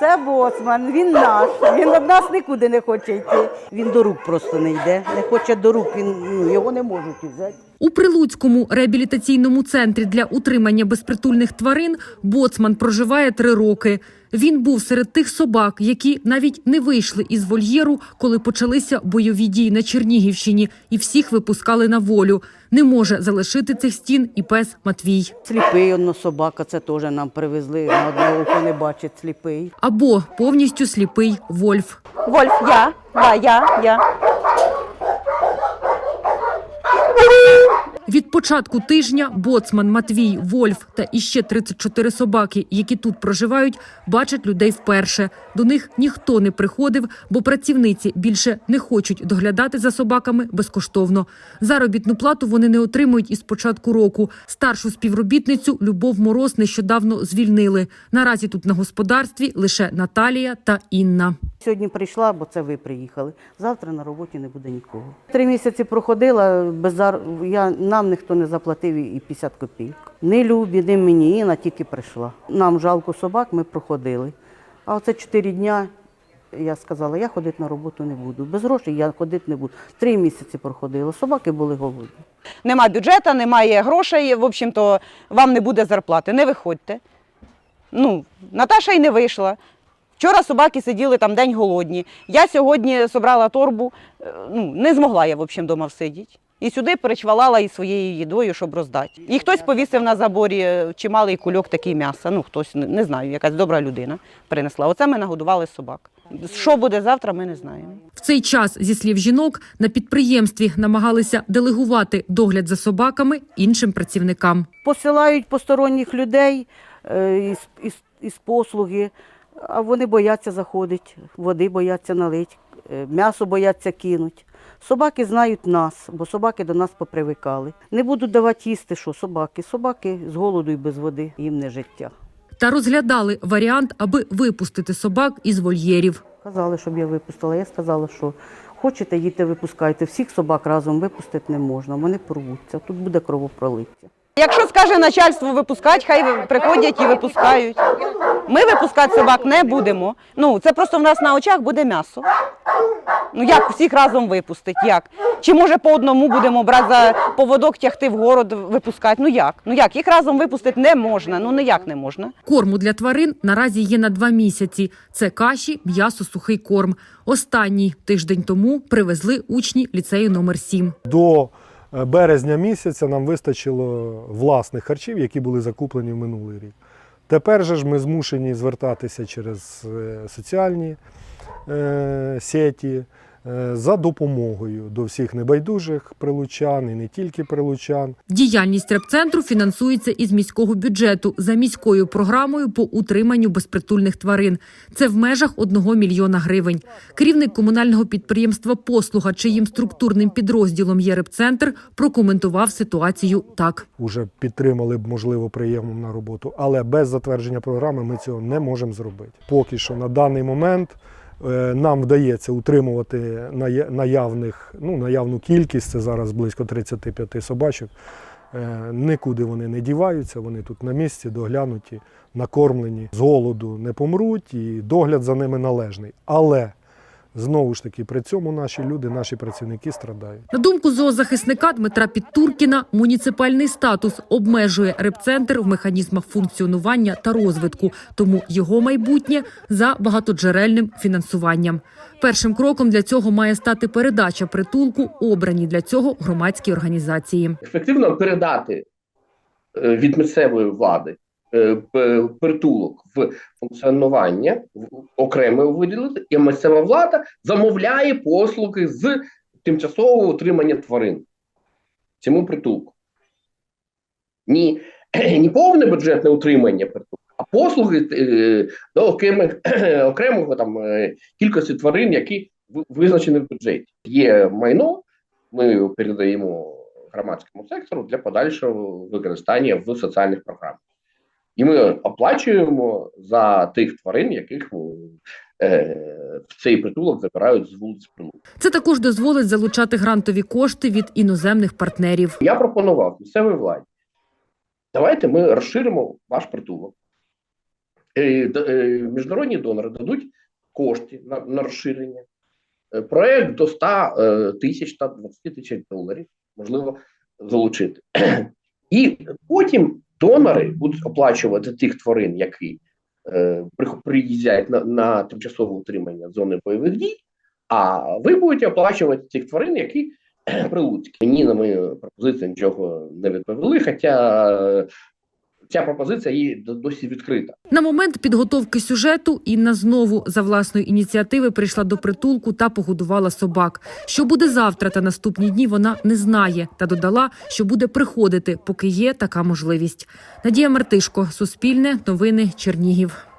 Це боцман, він наш. Він від нас нікуди не хоче йти. Він до рук просто не йде. Не хоче до рук, він, ну, його не можуть взяти. У Прилуцькому реабілітаційному центрі для утримання безпритульних тварин боцман проживає три роки. Він був серед тих собак, які навіть не вийшли із вольєру, коли почалися бойові дії на Чернігівщині, і всіх випускали на волю. Не може залишити цих стін і пес Матвій. Сліпий одно собака, це теж нам привезли. На одне око не бачить сліпий. Або повністю сліпий Вольф. Вольф, я. Да, я, я. Від початку тижня боцман Матвій, Вольф та іще 34 собаки, які тут проживають, бачать людей вперше. До них ніхто не приходив, бо працівниці більше не хочуть доглядати за собаками безкоштовно. Заробітну плату вони не отримують із початку року. Старшу співробітницю Любов Мороз нещодавно звільнили. Наразі тут на господарстві лише Наталія та Інна. Сьогодні прийшла, бо це ви приїхали. Завтра на роботі не буде нікого. Три місяці проходила, без зар... я... нам ніхто не заплатив і 50 копійок. Не Любі, не мені, Інна тільки прийшла. Нам жалко собак, ми проходили. А оце чотири дня я сказала, я ходити на роботу не буду. Без грошей я ходити не буду. Три місяці проходила, собаки були голодні. Нема бюджету, немає грошей. В общем-то, вам не буде зарплати. Не виходьте. Ну, Наташа й не вийшла. Вчора собаки сиділи там день голодні. Я сьогодні собрала торбу. е, Ну, не змогла я, в общем, дома всидіти. І сюди перечвалала із своєю їдою, щоб роздати. І хтось повісив на заборі е, чималий кульок такий м'яса. Ну, хтось, не- знаю, якась добра людина принесла. Оце ми нагодували собак. Що буде завтра, ми не знаємо. В цей час, зі слів жінок, на підприємстві намагалися делегувати догляд за собаками іншим працівникам. Посилають посторонніх людей е, із, із, із послуги, а вони бояться заходити, води бояться налити, м'ясо бояться кинуть. Собаки знають нас, бо собаки до нас попривикали. Не будуть давати їсти, що собаки. Собаки з голоду і без води, їм не життя. Та розглядали варіант, аби випустити собак із вольєрів. Казали, щоб я випустила. Я сказала, що хочете, їдьте, випускайте. Всіх собак разом випустити не можна, вони порвуться. Тут буде кровопролиття. Якщо скаже начальство випускати, хай ви- приходять і випускають. Ми випускати собак не будемо. Ну, це просто в нас на очах буде м'ясо. Ну як всіх разом випустить? Як? Чи може по одному будемо брати за поводок, тягти в город, випускати? Ну як? Ну як? Їх разом випустити не можна. Ну ніяк не можна. Корму для тварин наразі є на два місяці. Це каші, м'ясо, сухий корм. Останній тиждень тому привезли учні ліцею номер 7. До е, березня місяця нам вистачило власних харчів, які були закуплені в минулий рік. Тепер же ж ми змушені звертатися через е, соціальні сеті е, за допомогою до всіх небайдужих прилучан і не тільки прилучан. Діяльність репцентру фінансується із міського бюджету за міською програмою по утриманню безпритульних тварин. Це в межах 1 мільйона гривень. Керівник комунального підприємства Послуга, чиїм структурним підрозділом є репцентр, прокоментував ситуацію так. Уже підтримали б, можливо, приємом на роботу, але без затвердження програми ми цього не можемо зробити. Поки що на даний момент е, нам вдається утримувати наявних, ну, наявну кількість, це зараз близько 35 собачок. Е, Нікуди вони не діваються, вони тут на місці, доглянуті, накормлені, з голоду не помруть і догляд за ними належний. Але знову ж таки при цьому наші люди, наші працівники страдають. На думку зоозахисника Дмитра Підтуркіна, муніципальний статус обмежує репцентр в механізмах функціонування та розвитку, тому його майбутнє за багатоджерельним фінансуванням. Першим кроком для цього має стати передача притулку обраній для цього громадській організації. ефективно передати е, від місцевої влади притулок в функціонування окремо виділити, і місцева влада замовляє послуги з тимчасового утримання тварин цьому притулку. Ні, не повне бюджетне утримання притулку, а послуги е, до окремих, окремого там е, кількості тварин, які визначені в бюджеті. Є майно, ми передаємо громадському сектору для подальшого використання в соціальних програмах. І ми оплачуємо за тих тварин, яких е, в цей притулок забирають з вулиць Прилук. Це також дозволить залучати грантові кошти від іноземних партнерів. Я пропонував місцевій владі. Давайте ми розширимо ваш притулок. е, е, міжнародні донори дадуть кошти на, на розширення. Проект до 100 е, тисяч та 20 тисяч доларів можливо залучити. І потім донори будуть оплачувати тих тварин, які е, приїздять на, на тимчасове утримання зони бойових дій, а ви будете оплачувати тих тварин, які прилуцькі. Мені на мою пропозицію нічого не відповіли, хоча ця пропозиція її досі відкрита. На момент підготовки сюжету Інна знову за власної ініціативи прийшла до притулку та погодувала собак. Що буде завтра та наступні дні, вона не знає та додала, що буде приходити, поки є така можливість. Надія Мартишко, Суспільне, новини Чернігів.